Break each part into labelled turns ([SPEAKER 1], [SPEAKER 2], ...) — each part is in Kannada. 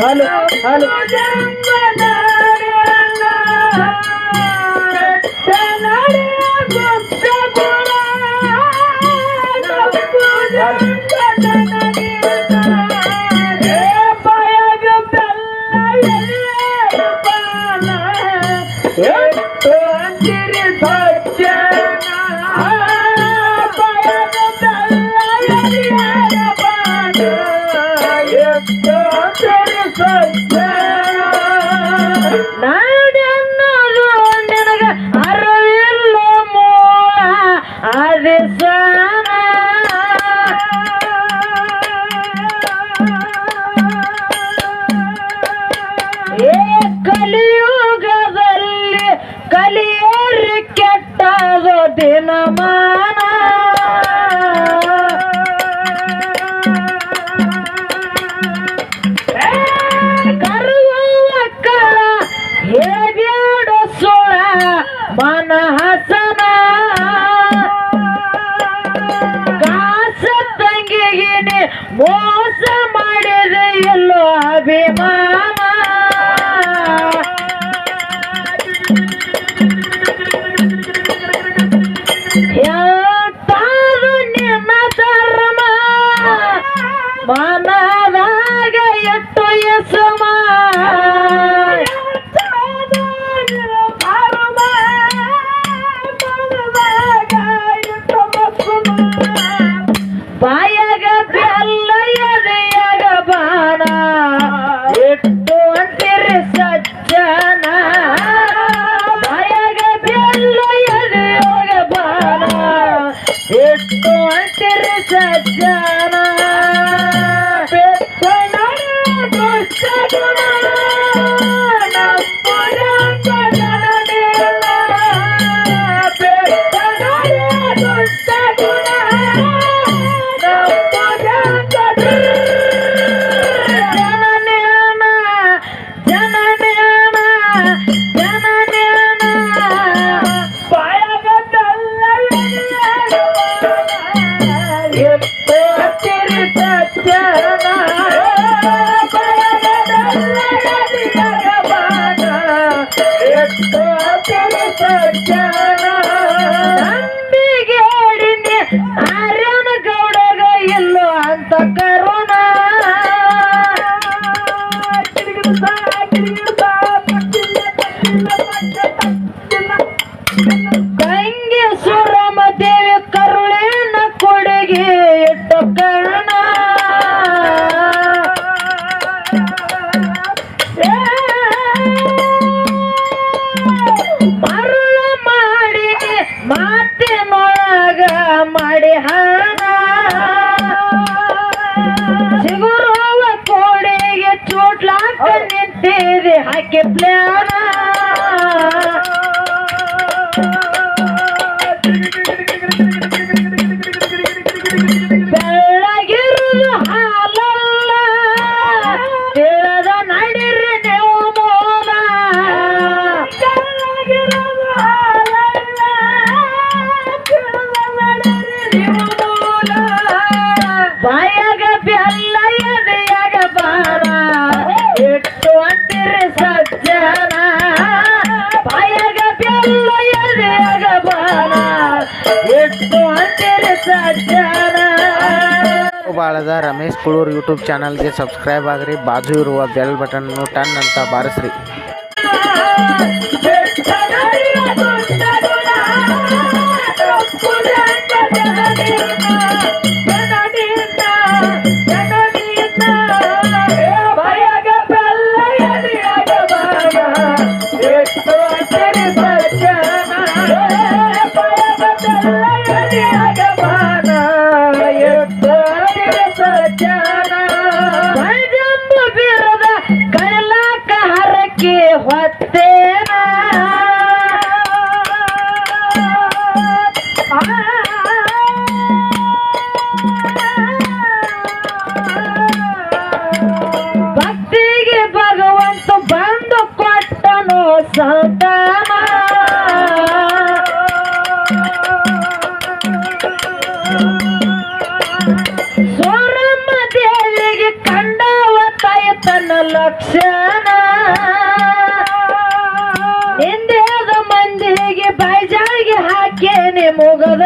[SPEAKER 1] Hello hello. ದೇನ ಮಾನ चरण ನಿಂತೀರಿ ಹಾಕಿ ಪ್ಲಾನ.
[SPEAKER 2] बहुत Ramesh Kulur YouTube channel subscribe आगे बाजू बेल बटन
[SPEAKER 1] टन अंत बारस रि ನನ್ನ ಲಕ್ಷಣ. ಹಿಂದೆ ಮಂದಿಗೆ ಬೈಜಾಳಿಗೆ ಹಾಕೇನೆ ಮುಗದ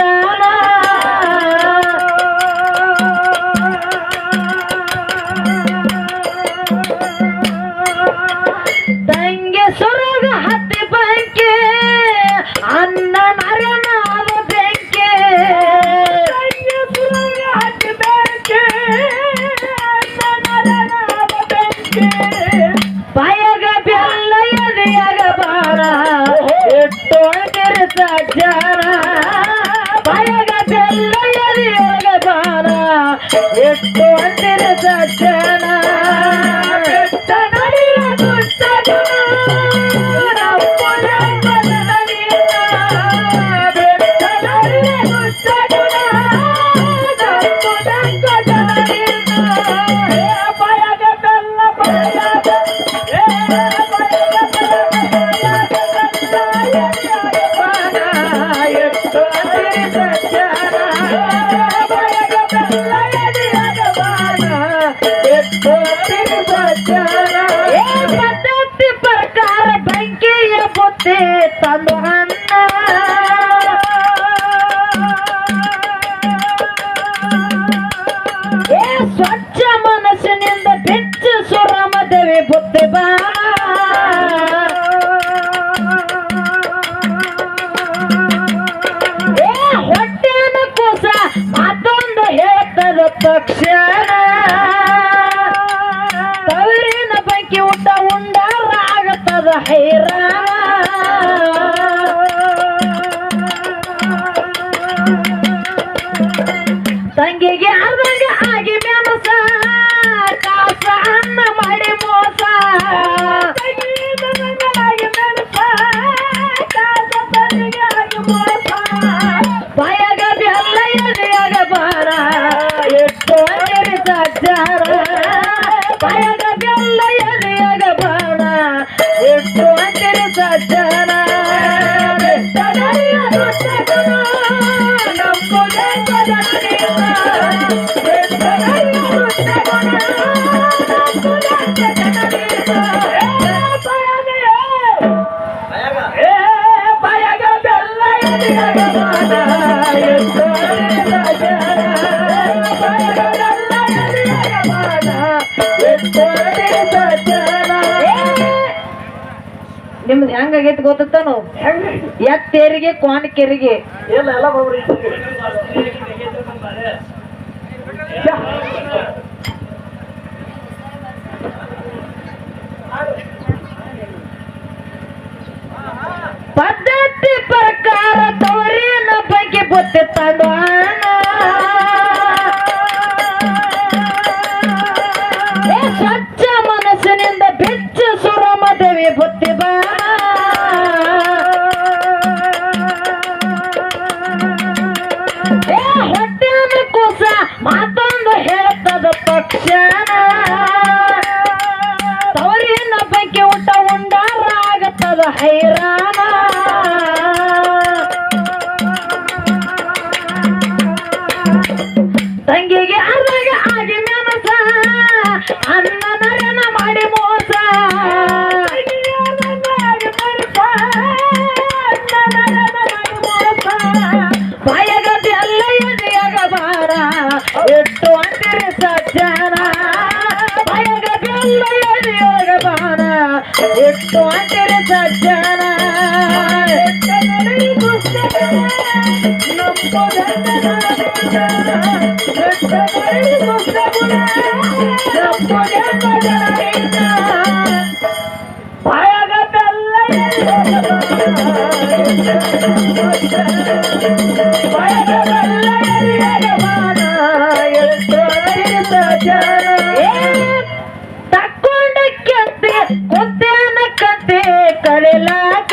[SPEAKER 1] Takshara ನಿಮ್ದು ಹೆಂಗಾಗೈತಿ ಗೊತ್ತೇನು ಎತ್ತೇರಿಗೆ ಕ್ವಾನ್
[SPEAKER 3] ಕೆರಿಗೆ. ಎಲ್ಲ
[SPEAKER 1] ಎಲ್ಲ ভরতে ತಕ್ಕೊಂಡಕ್ಕೆ ಗೊತ್ತೇನ ಕತೆ ಕರೆಲಾಗ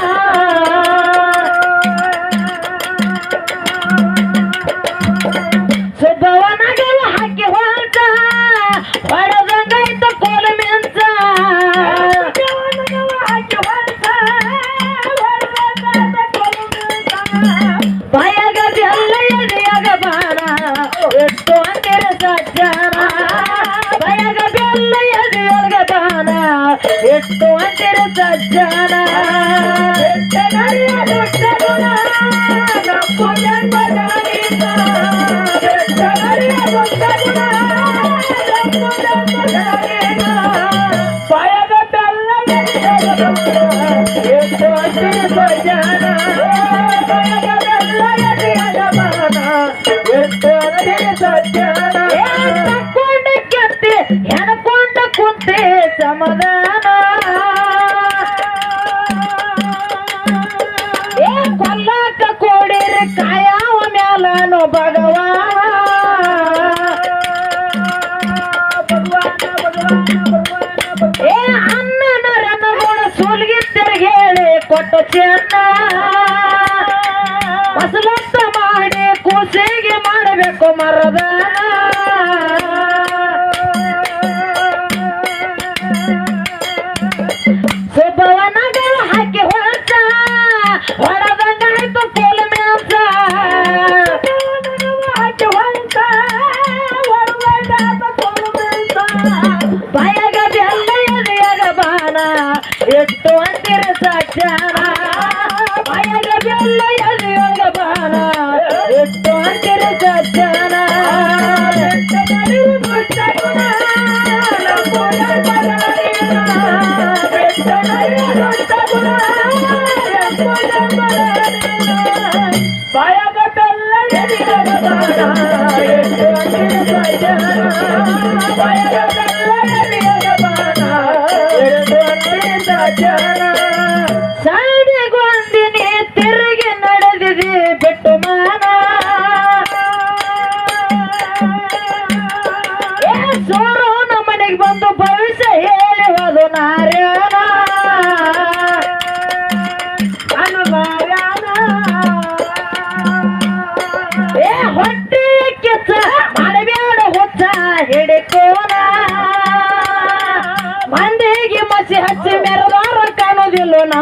[SPEAKER 1] पाया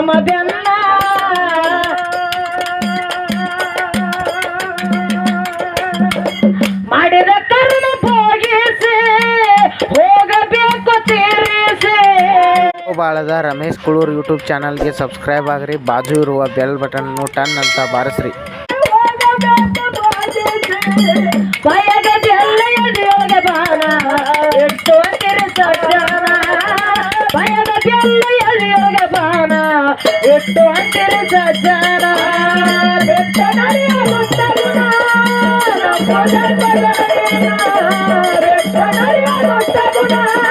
[SPEAKER 1] ನಮ್ಮ ಮಾಡಿದ ಹೋಗಬೇಕು ತೀರಿಸಿ.
[SPEAKER 2] ಬಾಳದ ರಮೇಶ್ ಕುಳೂರ್ ಯೂಟ್ಯೂಬ್ ಚಾನಲ್ಗೆ ಸಬ್ಸ್ಕ್ರೈಬ್ ಆಗ್ರಿ, ಬಾಜು ಇರುವ ಬೆಲ್ ಬಟನ್ ಟನ್ ಅಂತ ಬಾರಿಸ್ರಿ.
[SPEAKER 1] Oh, my God.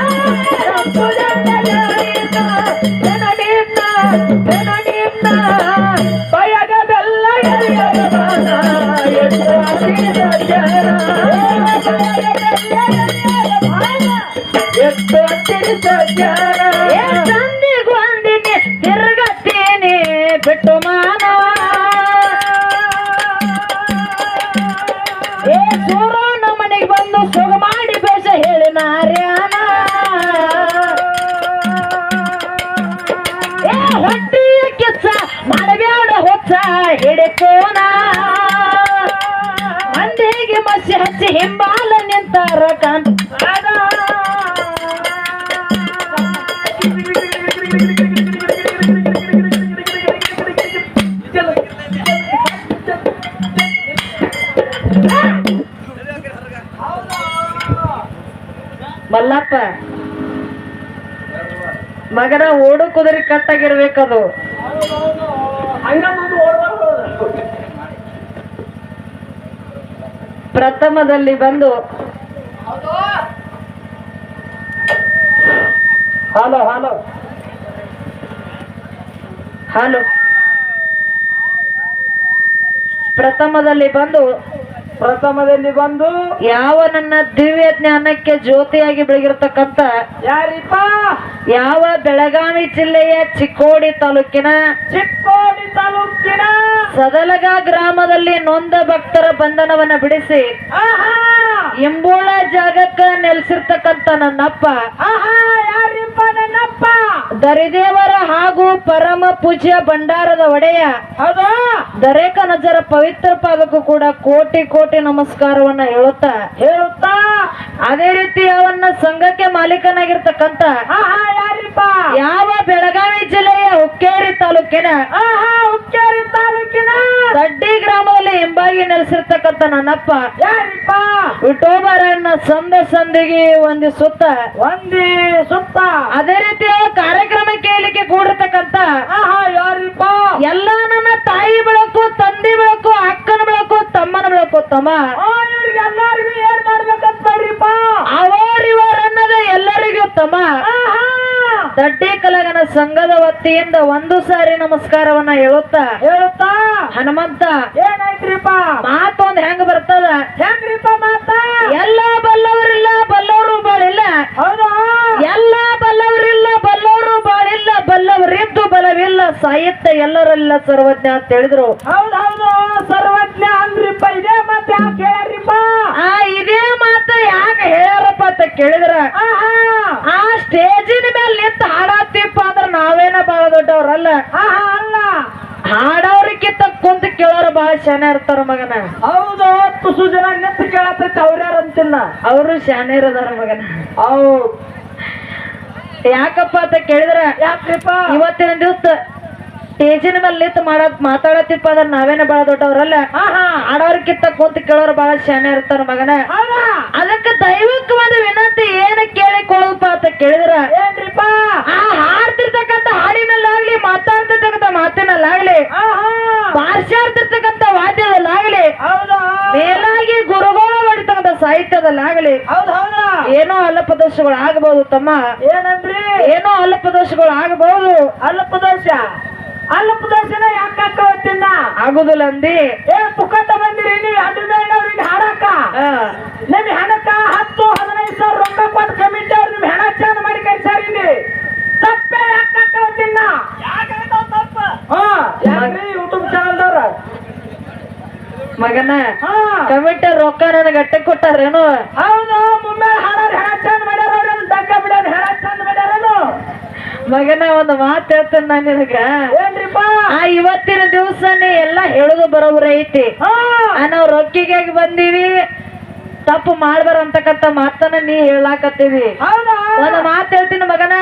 [SPEAKER 1] ಕಣ್ಣಿಗೆ ಮಸಿ ಹಚ್ಚಿ ಹಿಂಬಾಲ ನಿಂತಾರ ಕಾಂತ ಮಲ್ಲಪ್ಪ ಮಗನ ಓಡು ಕುದುರೆ ಕಟ್ಟಾಗಿರ್ಬೇಕದು. ಪ್ರಥಮದಲ್ಲಿ ಬಂದು ಹಲೋ ಹಲೋ. ಹಲೋ. ಪ್ರಥಮದಲ್ಲಿ ಬಂದು
[SPEAKER 3] ಪ್ರಥಮದಲ್ಲಿ ಬಂದು
[SPEAKER 1] ಯಾವ ನನ್ನ ದಿವ್ಯ ಜ್ಞಾನಕ್ಕೆ ಜ್ಯೋತಿಯಾಗಿ ಬೆಳಗಿರತಕ್ಕಂತ
[SPEAKER 3] ಯಾರಿಪ್ಪ?
[SPEAKER 1] ಯಾವ ಬೆಳಗಾವಿ ಜಿಲ್ಲೆಯ ಚಿಕ್ಕೋಡಿ ತಾಲೂಕಿನ
[SPEAKER 3] ಚಿಕ್ಕೋ
[SPEAKER 1] ಸದಲಗ ಗ್ರಾಮದಲ್ಲಿ ನೊಂದ ಭಕ್ತರ ಬಂಧನವನ್ನ ಬಿಡಿಸಿ
[SPEAKER 3] ಆಹಾ!
[SPEAKER 1] ಎಂಬುಳ ಜಾಗಕ್ಕ ನೆಲೆಸಿರ್ತಕ್ಕಂತ ನನ್ನಪ್ಪ.
[SPEAKER 3] ನನ್ನಪ್ಪ?
[SPEAKER 1] ದರಿದೇವರ ಹಾಗೂ ಪರಮ ಪೂಜ್ಯ ಭಂಡಾರದ ಒಡೆಯ
[SPEAKER 3] ಹೌದಾ?
[SPEAKER 1] ದರೇಕ ನಜರ ಪವಿತ್ರ ಪಾದಕ್ಕೂ ಕೂಡ ಕೋಟಿ ಕೋಟಿ ನಮಸ್ಕಾರವನ್ನ ಹೇಳುತ್ತಾ.
[SPEAKER 3] ಹೇಳುತ್ತಾ?
[SPEAKER 1] ಅದೇ ರೀತಿ ಅವನ್ನ ಸಂಘಕ್ಕೆ
[SPEAKER 3] ಯಾರಿಪ್ಪ
[SPEAKER 1] ಯಾವ ಬೆಳಗಾವಿ ಜಿಲ್ಲೆಯ ಹುಕ್ಕೇರಿ ತಾಲೂಕಿನ
[SPEAKER 3] ಆಹಾ ಹುಕ್ಕೇರಿ ತಾಲೂಕಿನ.
[SPEAKER 1] ದಡ್ಡಿ ಗ್ರಾಮದಲ್ಲಿ ಹಿಂಬಾಗಿ ನೆಲೆಸಿರ್ತಕ್ಕಂಥ ನನ್ನಪ್ಪ.
[SPEAKER 3] ಯಾರಿಪ್ಪ?
[SPEAKER 1] ವಿಠೋಬರನ್ನ ಸಂದ ಸಂದಿಗೆ ವಂದಿಸುತ್ತ
[SPEAKER 3] ಒಂದಿ ಸುತ್ತ.
[SPEAKER 1] ಅದೇ ರೀತಿ ಅವ ಕಾರ್ಯಕ್ರಮ ಕೇಳಲಿಕ್ಕೆ ಕೂಡಿರ್ತಕ್ಕಂಥ
[SPEAKER 3] ಆಹಾ ಯಾರಿಪ್ಪ?
[SPEAKER 1] ಎಲ್ಲ ನನ್ನ ತಾಯಿ ಬೆಳಕು ತಂದೆ ಬೆಳಕು ಅಕ್ಕನ ಬೆಳಕು ತಮ್ಮನ ಬೆಳಕು ತಮ್ಮ.
[SPEAKER 3] ಎಲ್ಲರಿಗೂ ಏನ್ ಮಾಡ್ಬೇಕಂತ ಅವರಿವರ
[SPEAKER 1] ಅವರಿವರನ್ನದ ಎಲ್ಲರಿಗೂ ತಮ್ಮ. ದಡ್ಡಿ ಕಲಗನ ಸಂಘದ ವತಿಯಿಂದ ಒಂದು ಸಾರಿ ನಮಸ್ಕಾರವನ್ನ ಹೇಳುತ್ತಾ?
[SPEAKER 3] ಹೇಳುತ್ತಾ?
[SPEAKER 1] ಹನುಮಂತ.
[SPEAKER 3] ಏನಾಯ್ತ್ರಿಪ್ಪ?
[SPEAKER 1] ಮಾತೊಂದ್ ಹೆಂಗ್ ಬರ್ತದ?
[SPEAKER 3] ಹೆಂಗ್ರಿಪ್ಪ ಮಾತ?
[SPEAKER 1] ಎಲ್ಲ ಬಲ್ಲವರಿಲ್ಲ ಬಲ್ಲವರು ಬಾಳಿಲ್ಲ.
[SPEAKER 3] ಹೌದಾ?
[SPEAKER 1] ಎಲ್ಲ ಬಲ್ಲವರಿಲ್ಲ ಬಲ್ಲವರು ಬಾಳಿಲ್ಲ ಬಲ್ಲವರಿದ್ದು ಬಲವಿಲ್ಲ ಸಾಹಿತ್ಯ ಎಲ್ಲರಲ್ಲ ಸರ್ವಜ್ಞ ಅಂತ ಹೇಳಿದ್ರು.
[SPEAKER 3] ಹೌದೌದು ಹೌದು ಸರ್ವಜ್ಞ ಅಂದ್ರಿಪ್ಪ ಇದೇ ಮತ್ತೆ ಯಾಕೆ ಹೇಳ್ರಿಪ್ಪ
[SPEAKER 1] ಆ ಇದೇ ಮಾತ ಯಾಕೆ ಹೇಳ್ಯಾರಪ್ಪ ಅಂತ ಕೇಳಿದ್ರ?
[SPEAKER 3] ಆಹಾ.
[SPEAKER 1] ಆ ಸ್ಟೇಜಿನ ಮೇಲೆ ನಿಂತ ಹಾಡಾತಿಪ್ಪ ಅಂದ್ರ ನಾವೇನ ಬಾಳ
[SPEAKER 3] ಆಹಾ ಅಲ್ಲ.
[SPEAKER 1] ಹಾಡೋರಿಕ್ಕಿಂತ ಕುಂತ ಕೇಳೋರು ಬಹಳ ಶಾನೆ ಇರ್ತಾರ ಮಗನ.
[SPEAKER 3] ಹೌದು ತುಸು ಜನ ನೆತ್ತ ಕೇಳತೈತಿ ಅವ್ರ್ಯಾರ ಅಂತಿಲ್ಲ.
[SPEAKER 1] ಅವರು ಶಾನೆ ಇರೋದಾರ ಮಗನ.
[SPEAKER 3] ಹೌದು.
[SPEAKER 1] ಯಾಕಪ್ಪ ಅಂತ ಕೇಳಿದ್ರ
[SPEAKER 3] ಯಾಕ್ರಿಪ್ಪ?
[SPEAKER 1] ಇವತ್ತಿನ ದಿವಸ ಸ್ಟೇಜಿನ ಮೇಲೆ ನಿಂತು ಮಾಡಕ್ ಮಾತಾಡತಿಪ್ಪ ಅಂದ್ರ ನಾವೇನ ಬಾಳ ದೊಡ್ಡವ್ರಲ್ಲ?
[SPEAKER 3] ಆಹಾ
[SPEAKER 1] ಕೂತ್ ಕುಂತ ಕೇಳೋರು ಬಹಳ ಶಾನೆ ಇರ್ತಾರ ಮಗನ. ಅದಕ್ಕೆ ದೈವಕ್ಕೆ ಒಂದು ವಿನಂತಿ ಏನ ಕೇಳಿಕೊಳ್ಳುಪ್ಪ ಅಂತ ಕೇಳಿದ್ರ?
[SPEAKER 3] ಏನ್ರಿಪ್ಪ?
[SPEAKER 1] ಆ ಹಾಡ್ತಿರ್ತಕ್ಕಂಥ ಹಾಡಿನಲ್ಲಾಗ್ಲಿ ಮಾತಾಡ್ತಿರ್ತಕ್ಕಂತ ಮಾತಿನಲ್ಲಾಗ್ಲಿ ಪಾರ್ಶಾಡ್ತಿರ್ತಕ್ಕಂತ ವಾದ್ಯದಲ್ಲಾಗ್ಲಿ
[SPEAKER 3] ಹೌದಾ?
[SPEAKER 1] ಮೇಲಾಗಿ ಗುರುಗೋಳ ಮಾಡಿರ್ತಕ್ಕಂಥ ಸಾಹಿತ್ಯದಲ್ಲಾಗ್ಲಿ
[SPEAKER 3] ಹೌದ್ ಹೌದಾ?
[SPEAKER 1] ಏನೋ ಅಲ್ಲಪದೋಷಗಳು ಆಗಬಹುದು ತಮ್ಮ.
[SPEAKER 3] ಏನಂದ್ರಿ?
[SPEAKER 1] ಏನೋ ಅಲ್ಲಪದೋಷಗಳು ಆಗಬಹುದು
[SPEAKER 3] ಅಲ್ಪ ದೋಷ ಅಲ್ಲಪ್ಪ ದರ್ಶನ ಯಾಕೆ ಹಾಕವತ್ತಿನ
[SPEAKER 1] ಆಗುದಿಲ್ಲ ಅಂದಿ.
[SPEAKER 3] ಏ ಪುಕಟ ಬಂದಿರಿ ನೀವು ಅದ್ರ ಮೇಲೆ ಅವ್ರಿಗೆ ಹಾಡಾಕ
[SPEAKER 1] ಆ,
[SPEAKER 3] ನಿಮ್ ಹೆಣಕ ಹತ್ತು ಹದಿನೈದು ಸಾವಿರ ರೊಕ್ಕ ಕೊಟ್ಟು ಕಮಿಟಿ ಅವ್ರು ನಿಮ್ ಹೆಣ ಚಂದ ಮಾಡಿ ಕಳ್ಸಾರ ಇಲ್ಲಿ. ತಪ್ಪೇ ಯಾಕೆ ಹಾಕವತ್ತಿನ ಹಾ ಯಾಕ್ರಿ ಯೂಟ್ಯೂಬ್ ಚಾನಲ್ದವ್ರ?
[SPEAKER 1] ಮಗನ
[SPEAKER 3] ಹಾ.
[SPEAKER 1] ಕಮಿಟಿ ರೊಕ್ಕ ನನಗೆ ಅಟ್ಟೆ ಕೊಟ್ಟಾರೇನು?
[SPEAKER 3] ಹೌದು ಮುಮ್ಮೆ ಹಾಡೋರು ಹೆಣ ಚಂದ ಮಾಡ್ಯಾರ ಅವ್ರು ದಗ್ಗ ಬಿಡೋರು ಹೆಣ ಚಂದ ಮಾಡ್ಯಾರೇನು?
[SPEAKER 1] ಮಗನ ಒಂದು ಮಾತು ಹೇಳ್ತೇನೆ ನಾನು ನಿನಗ. ಆ ಇವತ್ತಿನ ದಿವಸನೇ ಎಲ್ಲ ಹೇಳುದು ಬರೋಬ್ರ ಐತಿ. ನಾವು ರೊಕ್ಕಿಗೆ ಬಂದೀವಿ. ತಪ್ಪು ಮಾಡ್ಬಾರ ಅಂತಕ್ಕಂತ ಮಾತನ್ನ ನೀ ಹೇಳಾಕತ್ತೀವಿ. ಒಂದ್ ಮಾತು ಹೇಳ್ತೀನಿ ಮಗನ.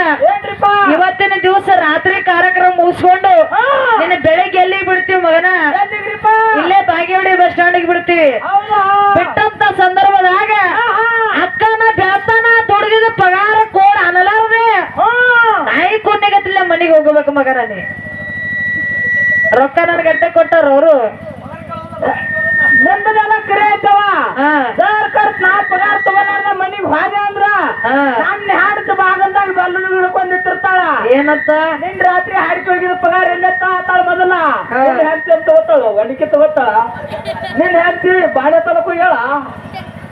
[SPEAKER 1] ಇವತ್ತಿನ ದಿವಸ ರಾತ್ರಿ ಕಾರ್ಯಕ್ರಮ ಮುಗಿಸ್ಕೊಂಡು ನಿನ್ನ ಬೆಳಿಗ್ಗೆ ಎಲ್ಲಿ ಬಿಡ್ತೀವಿ ಮಗನ? ಇಲ್ಲೇ ಬಾಗೇವಾಡಿ ಬಸ್ ಸ್ಟ್ಯಾಂಡಿಗೆ ಬಿಡ್ತೀವಿ. ಬಿಟ್ಟಂತ ಸಂದರ್ಭದಾಗ ಅಕ್ಕನ ಬ್ಯಾಸನ ತೊಡಗಿದ ಪಗಾರ ಕೋಡ್ ಅನಲಾರದೆ
[SPEAKER 3] ಹಾ.
[SPEAKER 1] ನಾಯಿ ಕೊಂಡಿಗತ್ತಿಲ್ಲ ಮನೆಗೆ ಹೋಗ್ಬೇಕು ಮಗನ ನೀ. ರೊಕ್ಕ ನನ್ ಗಂಟೆ ಕೊಟ್ಟಾರ ಅವರು.
[SPEAKER 3] ನಿಮ್ಮದೆಲ್ಲ ಕರೆ ಆಯ್ತವ?
[SPEAKER 1] ಹಾ.
[SPEAKER 3] ಸರ್ ಕರ್ತ್ ನಾ ಪಗಾರ ತಗೊಳ್ಳಾರ್ದ ಮನಿಗ್ ಹೋದೆ ಅಂದ್ರ ನನ್ನ ಹಾಡ್ತ ಭಾಗದಾಗ ಬಲ್ಲು ಹಿಡ್ಕೊಂಡಿರ್ತಾಳ
[SPEAKER 1] ಏನಂತ?
[SPEAKER 3] ನಿನ್ ರಾತ್ರಿ ಹಾಡಿಕೆ ಹೋಗಿದ ಪಗಾರ ಎಲ್ಲತ್ತ ಆತಾಳ ಮೊದಲ? ಹೆಂಡತಿ ಅಂತ ತಗೋತಾಳ ಒಣಿಕೆ ತಗೋತಾಳ? ನಿನ್ ಹೆಂಡತಿ ಬಾಳೆ ತಲಕು ಹೇಳ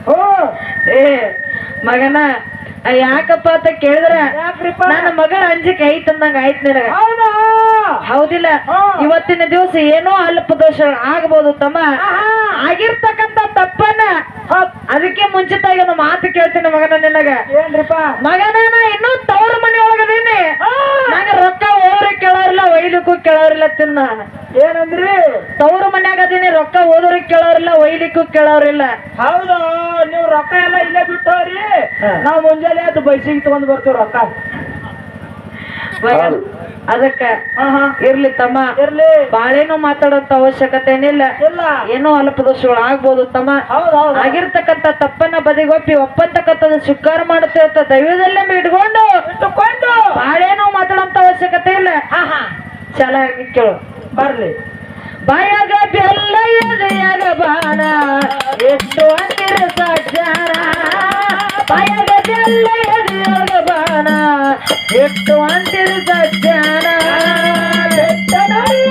[SPEAKER 3] ಹ್ಞೂ.
[SPEAKER 1] ಏ ಮಗನ ಯಾಕಪ್ಪ ಅಂತ ಕೇಳಿದ್ರೆ ನನ್ನ ಮಗಳ ಅಂಜಿಕೆ ಐತಂದಂಗ ಆಯ್ತು ನಿನಗ.
[SPEAKER 3] ಹೌದಾ?
[SPEAKER 1] ಹೌದಿಲ್ಲ. ಇವತ್ತಿನ ದಿವಸ ಏನೋ ಅಲ್ಪ ದೋಷ ಆಗ್ಬೋದು ತಮ್ಮ.
[SPEAKER 3] ಆಗಿರ್ತಕ್ಕಂತ
[SPEAKER 1] ಆಗಿರ್ತಕ್ಕಂಥ ತಪ್ಪನ್ನ. ಅದಕ್ಕೆ ಮುಂಚಿತಾಗಿ ಒಂದು ಮಾತು ಕೇಳ್ತೀನಿ ಮಗನ ನಿನಗ.
[SPEAKER 3] ಏನ್ರಿಪ್ಪ?
[SPEAKER 1] ಮಗನ ನಾ ಇನ್ನೂ ತವ್ರ ಮನೆ ಒಳಗದೇನೆ ನಂಗೆ ರೊಕ್ಕ ಓದ್ರೆ ಕೇಳೋರಿಲ್ಲ ಒಯ್ಲಿಕ್ಕೂ ಕೇಳೋರಿಲ್ಲ ತಿನ್ನ
[SPEAKER 3] ಏನಂದ್ರಿ?
[SPEAKER 1] ತವ್ರ ಮನ್ಯಾಗ ಅದೀನಿ ರೊಕ್ಕ ಓದೋರಿಗೆ ಕೇಳೋರಿಲ್ಲ ಒಯ್ಲಿಕ್ಕೂ ಕೇಳೋರಿಲ್ಲ.
[SPEAKER 3] ಹೌದು? ನೀವು ರೊಕ್ಕ ಎಲ್ಲ ಇಲ್ಲೇ ಬಿಟ್ಟವ್ರಿ. ನಾವು ಮುಂಜಾನೆ ಅದು ಬೈಸಿಗೆ ತಗೊಂಡ್ ಬರ್ತೀವಿ ರೊಕ್ಕ.
[SPEAKER 1] ಮಗನ್, ಅದಕ್ಕ ಇರ್ಲಿ ತಮ್ಮ.
[SPEAKER 3] ಇರ್ಲಿ.
[SPEAKER 1] ಬಾಳೇನು ಮಾತಾಡೋಂತ ಅವಶ್ಯಕತೆ ಏನಿಲ್ಲ
[SPEAKER 3] ಇಲ್ಲ.
[SPEAKER 1] ಏನೋ ಅಲ್ಪ ದೋಷಗಳು ಆಗ್ಬೋದು ತಮ್ಮ. ಆಗಿರ್ತಕ್ಕಂಥ ತಪ್ಪನ್ನ ಬದಿಗೊಪ್ಪಿ ಒಪ್ಪಂತಕ್ಕಂಥದ್ದು ಸ್ವೀಕಾರ ಮಾಡುತ್ತೆ ಅಂತ ದೈವದಲ್ಲೇ ಇಟ್ಕೊಂಡು
[SPEAKER 3] ಇಟ್ಟುಕೊಂಡು.
[SPEAKER 1] ಬಾಳೇನು ಮಾತಾಡೋಂತ ಅವಶ್ಯಕತೆ ಇಲ್ಲ. ಚಲ ಕೇಳು.
[SPEAKER 3] ಬರ್ಲಿ.
[SPEAKER 1] ಬಾಯಾಗ ಬೆಲ್ಲ ಎದೆಯಾಗ ಬಾಣ ಎಷ್ಟು ಅಂದಿರ ಸಜ್ಜಾನ ಬಾಯಾಗ ಬೆಲ್ಲ ಎದೆಯಾಗ ಬಾಣ ಎಷ್ಟು ಅಂದಿರ ಸಜ್ಜಾನ
[SPEAKER 3] ಬೆಟ್ಟನರಿಯ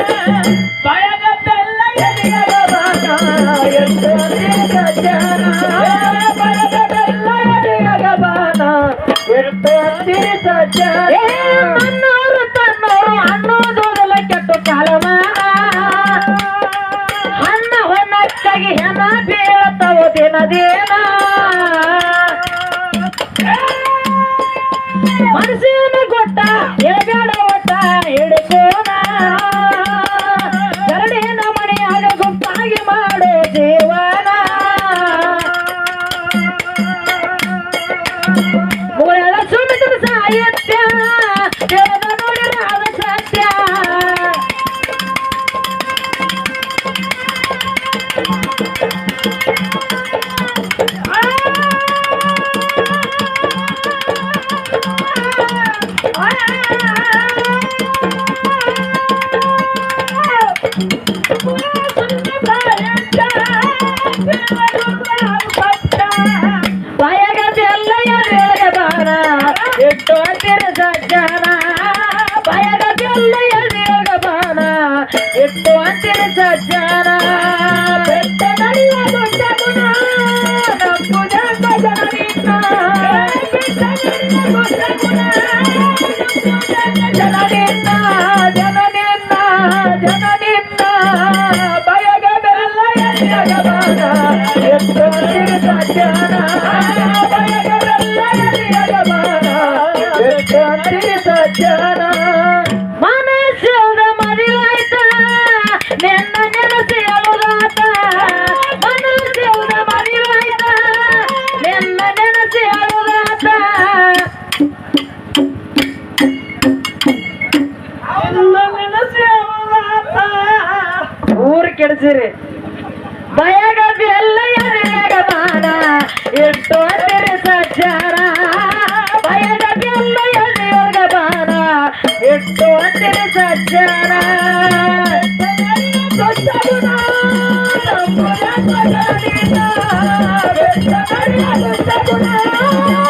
[SPEAKER 3] Поехали! ಕೊಡಲಿಲ್ಲ. ದೊಡ್ಡ